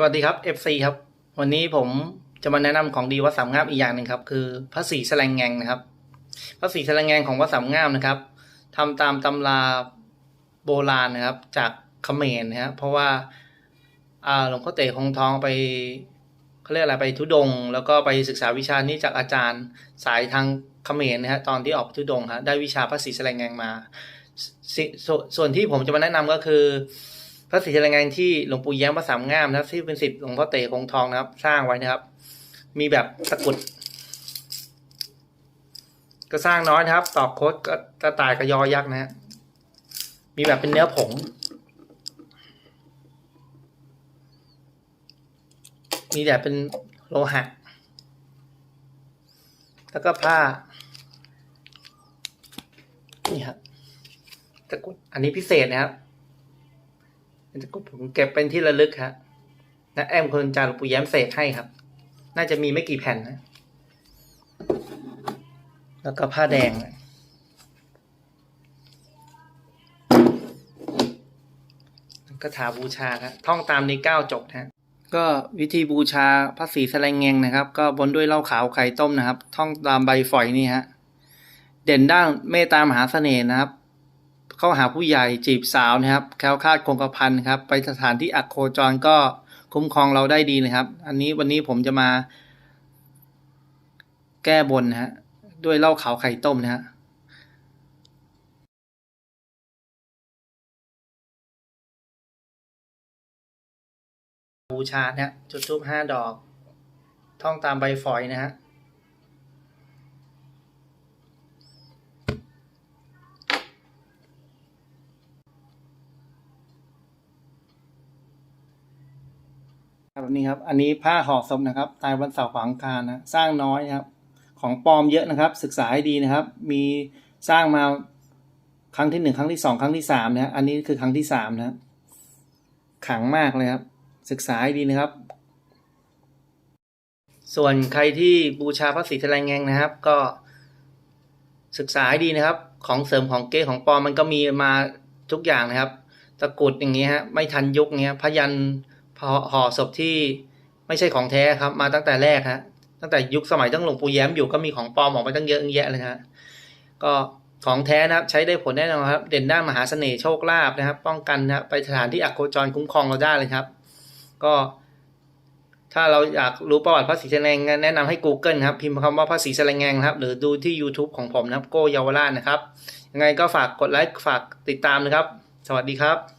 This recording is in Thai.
สวัสดีครับ FC ครับ วันนี้ผมจะมาแนะนำของดีวัดสามงามอีกอย่างหนึ่งครับ คือพระศรีแสลงแงงนะครับ พระศรีแสลงแงงของวัดสามงามนะครับทำตามตำราโบราณนะครับ จากเขมรนะครับเพราะว่าอ่าหลวงพ่อเต๋คงทองไปเขาเรียกอะไรไปทุดง แล้วก็ไปศึกษาวิชานี้จากอาจารย์สายทางเขมรนะฮะตอนที่ออกทุดงค์ฮะได้วิชาพระศรีแสลงแงงมาสส่วนที่ผมจะมาแนะนำก็คือ พระศรีแสลงแงที่หลวงปู่แย้มพระสามงามนะครับที่เป็นสิทธิ์หลวงพ่อเต๋คงทองนะครับ สร้างไว้นะครับ มีแบบตะกุด ก็สร้างน้อยนะครับ ตอกโคดก็กระต่ายกระยอยักษ์นะฮะมีแบบเป็นเนื้อผง มีแบบเป็นโลหะ แล้วก็ผ้า นี่ครับตะกุดอันนี้พิเศษนะครับ นกรุดผมเก็บเป็นที่ระลึกครับนะแอมคนจาหลวงปู่แย้มเสกให้ครับ น่าจะมีไม่กี่แผ่นนะ แล้วก็ผ้าแดงนะแล้วก็ถาบูชาครับท่องตามในเก้าจบนะฮะก็วิธีบูชาพระศรีแสลงแงงนะครับ ก็บนด้วยเหล้าขาวไข่ต้มนะครับ ท่องตามใบฝอยนี่ฮะเด่นด้านเมตตามหาเสน่ห์นะครับ เข้าหาผู้ใหญ่จีบสาวนะครับแคล้วคลาดคงกระพันครับ ไปสถานที่อักโคจรก็คุ้มครองเราได้ดีนะครับ อันนี้วันนี้ผมจะมา แก้บนนะฮะด้วยเหล้าขาวไข่ต้มนะฮะบูชาเนะฮะจุดทูบห้าดอก ท่องตามใบฝอยนะฮะ ครับนี่ครับ อันนี้ผ้าห่อศพนะครับ ตายวันเสาร์ฝังคารนะ สร้างน้อยนะครับ ของปลอมเยอะนะครับ ศึกษาให้ดีนะครับ มีสร้างมาครั้งที่หนึ่งครั้งที่สองครั้งที่สามนะอันนี้คือครั้งที่สามนะขังมากเลยครับ ศึกษาให้ดีนะครับ ส่วนใครที่บูชาพระศรีแสลงแงงนะครับ ก็ศึกษาให้ดีนะครับ ของเสริมของเก้ของปลอมมันก็มีมาทุกอย่างนะครับ ตะกรุดอย่างเงี้ยฮะไม่ทันยุคเงี้ยพยัน ห่อศพที่ไม่ใช่ของแท้ครับ มาตั้งแต่แรกฮะตั้งแต่ยุคสมัยตั้งหลวงปู่แย้มอยู่ก็มีของปลอมออกมาตั้งเยอะแยะเลยฮะก็ของแท้นะครับใช้ได้ผลแน่นอนครับ เด่นด้านมหาเสน่ห์โชคลาภนะครับ ป้องกันนะครับไปสถานที่อักโคจรคุ้มครองเราได้เลยครับ ก็ถ้าเราอยากรู้ประวัติพระศรีแสลงแนะนำให้ Google ครับ พิมพ์คำว่าพระศรีแสลงแงงนครับ หรือดูที่ YouTube ของผมนะครับโกเยาวราชนะครับ ยังไงก็ฝากกดไลค์ฝากติดตามนะครับ สวัสดีครับ